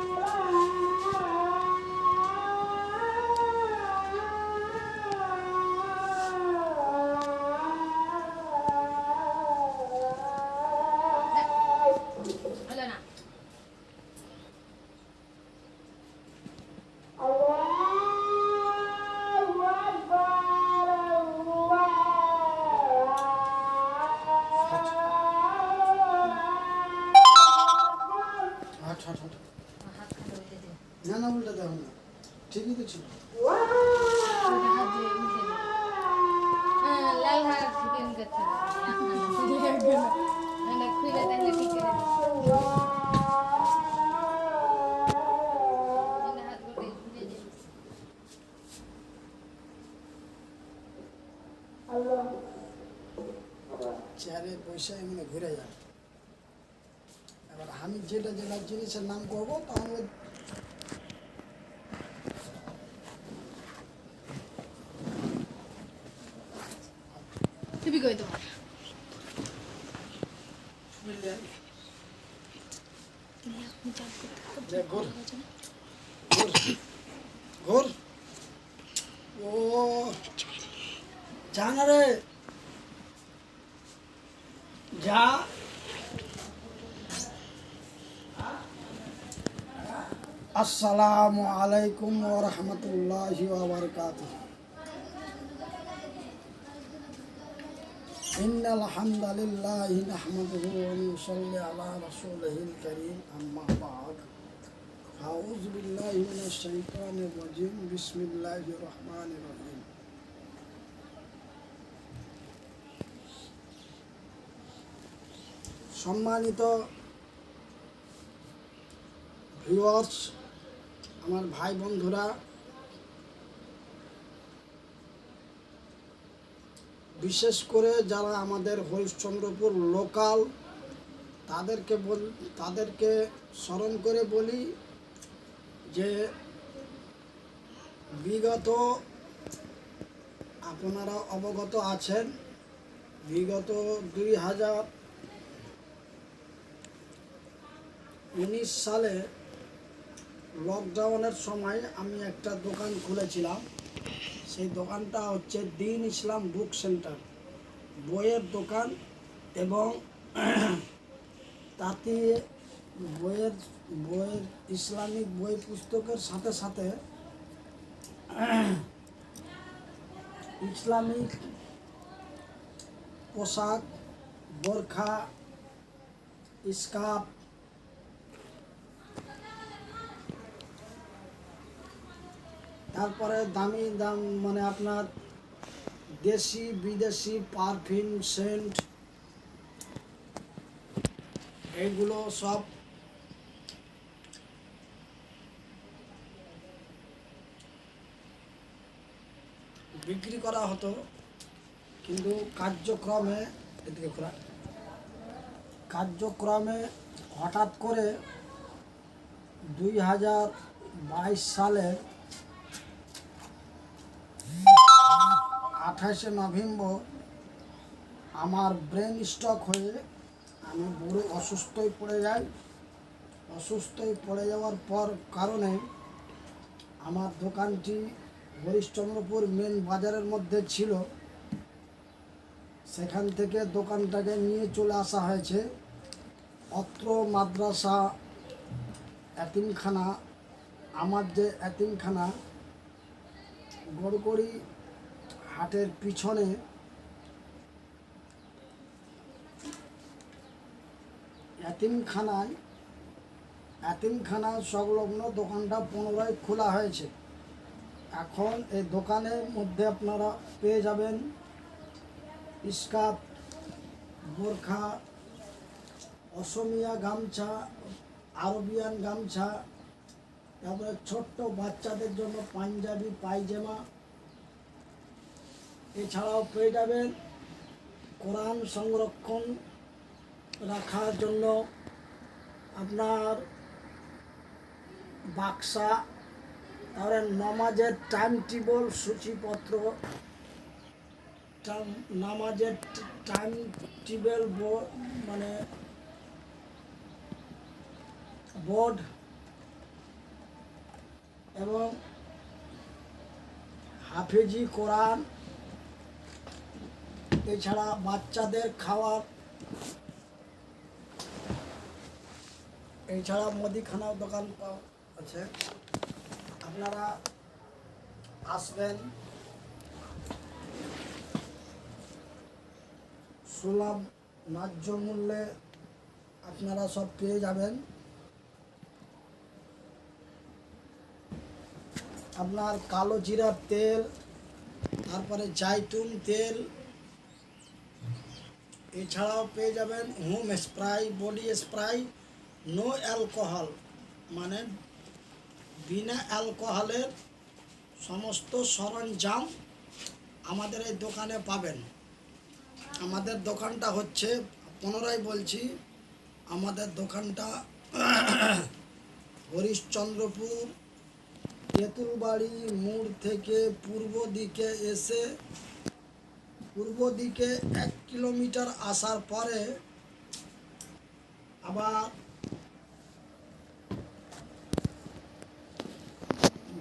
Oh! চেয়ারে পয়সা এমনি ঘুরে যায় এবার আমি যেটা যেটা জিনিসের নাম করব তাহলে তুমি কই যে ঘোর ঘোর ঘোর ও যা না রে যা আসসালামু আলাইকুম ওয়া রাহমাতুল্লাহি ওয়া বারাকাতুহু إن الحمد لله نحمده ونصلي على رسوله الكريم أما بعد أعوذ بالله من الشيطان الرجيم بسم الله الرحمن الرحيم সম্মানিত ভিউয়ার্স আমার ভাই বন্ধুরা বিশেষ করে যারা আমাদের হরিশ্চন্দ্রপুর লোকাল তাদেরকে বল তাদেরকে স্মরণ করে বলি যে বিগত আপনারা অবগত আছেন, বিগত দুই হাজার উনিশ সালে লকডাউনের সময় আমি একটা দোকান খুলেছিলাম। সেই দোকানটা হচ্ছে দিন ইসলাম বুক সেন্টার বইয়ের দোকান এবং তাতে বইয়ের বইয়ের ইসলামিক বই পুস্তকের সাথে সাথে ইসলামিক পোশাক, বোরখা, স্কার্ফ, তারপরে দামি দাম মানে আপনার দেশি, বিদেশি পারফিউম, সেন্ট এইগুলো সব বিক্রি করা হতো, কিন্তু কার্যক্রমে, এদিকে খোলা, কার্যক্রমে হঠাৎ করে দুই হাজার বাইশ সালের আঠাশে নভেম্বর আমার ব্রেন স্ট্রোক হয়ে আমি বুড়ো অসুস্থই পড়ে যাই। অসুস্থই পড়ে যাওয়ার পর কারণে আমার দোকানটি হরিশ্চন্দ্রপুর মেন বাজারের মধ্যে ছিল। সেখান থেকে দোকানটাকে নিয়ে চলে আসা হয়েছে। অত্র মাদ্রাসা, এতিমখানা, আমার যে এতিমখানা, গড়গড়ি হাটের পিছনে। এতিমখানায়, এতিমখানা সংলগ্ন দোকানটা পুনরায় খোলা হয়েছে। এখন এই দোকানের মধ্যে আপনারা পেয়ে যাবেন ইস্কাপ বোরখা, অসমিয়া গামছা, আরবিয়ান গামছা, তারপরে ছোট্ট বাচ্চাদের জন্য পাঞ্জাবি, পায়জামা। এছাড়াও পেয়ে যাবেন কোরআন সংরক্ষণ রাখার জন্য আপনার বাক্সা তারপরে নমাজের টাইম টেবল সূচিপত্র নামাজের টাইম টেবিল মানে বোর্ড এবং হাফেজি কোরআন, এছাড়া বাচ্চাদের খাওয়ার, এছাড়া মুদিখানার দোকান আছে। আপনারা আসবেন সুলভ ন্যায্য মূল্যে আপনারা সব পেয়ে যাবেন। আপনার কালো জিরার তেল, তারপরে জাইতুন তেল, এছাড়াও পেয়ে যাবেন home spray, body spray, no alcohol মানে বিনা অ্যালকোহলের সমস্ত সরঞ্জাম আমাদের এই দোকানে পাবেন। আমাদের দোকানটা হচ্ছে, পুনরায় বলছি, আমাদের দোকানটা হরিশ্চন্দ্রপুর, তেঁতুলবাড়ি মোড় থেকে পূর্ব দিকে এসে, পূর্ব দিকে এক কিলোমিটার আসার পরে আবার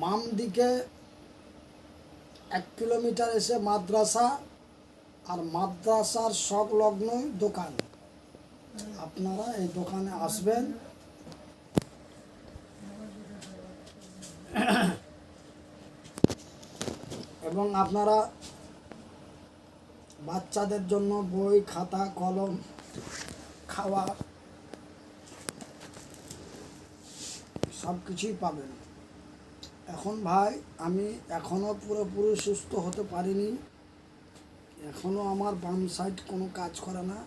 বাম দিকে এক কিলোমিটার এসে মাদ্রাসা আর মাদ্রাসার সংলগ্নই দোকান। আপনারা এই দোকানে আসবেন। এবং আপনারা বাচ্চাদের জন্য বই, খাতা, কলম, খাওয়া সব কিছুই পাবেন। এখন ভাই, আমি এখনও পুরোপুরি সুস্থ হতে পারিনি। এখনও আমার বাম সাইড কোনো কাজ করে না।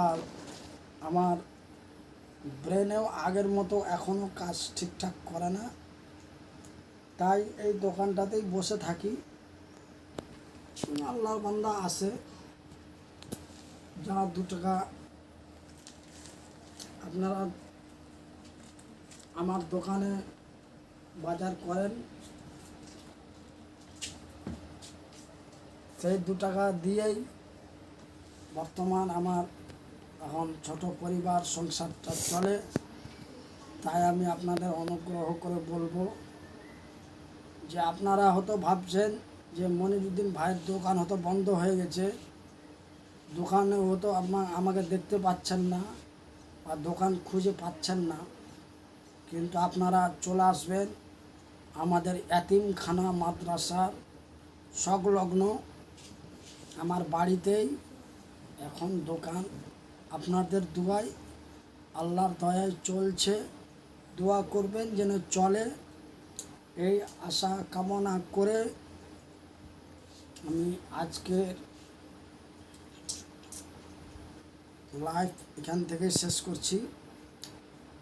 আর আমার ব্রেনেও আগের মতো এখনও কাজ ঠিকঠাক করে না। তাই এই দোকানটাতেই বসে থাকি। আল্লাহর বান্দা আসে যা দু টাকা আপনারা আমার দোকানে বাজার করেন। সেই দু টাকা দিয়েই বর্তমান আমার এখন ছোট পরিবার সংসারটা চলে। তাই আমি আপনাদের অনুগ্রহ করে বলব যে আপনারা হয়তো ভাবছেন যে মনিরুদ্দিন ভাইয়ের দোকান হয়তো বন্ধ হয়ে গেছে। দোকানে হয়তো আমা- আমাকে দেখতে পাচ্ছেন না বা দোকান খুঁজে পাচ্ছেন না। কিন্তু আপনারা চলে আসবেন আমাদের এতিমখানা মাদ্রাসার সংলগ্ন আমার বাড়িতেই। এখন দোকান আপনাদের দুয়ায়। আল্লাহর দয়ায় চলছে। দোয়া করবেন যেন চলে। এই আশা কামনা করে আমি আজকের লাইভ এখান থেকে শেষ করছি।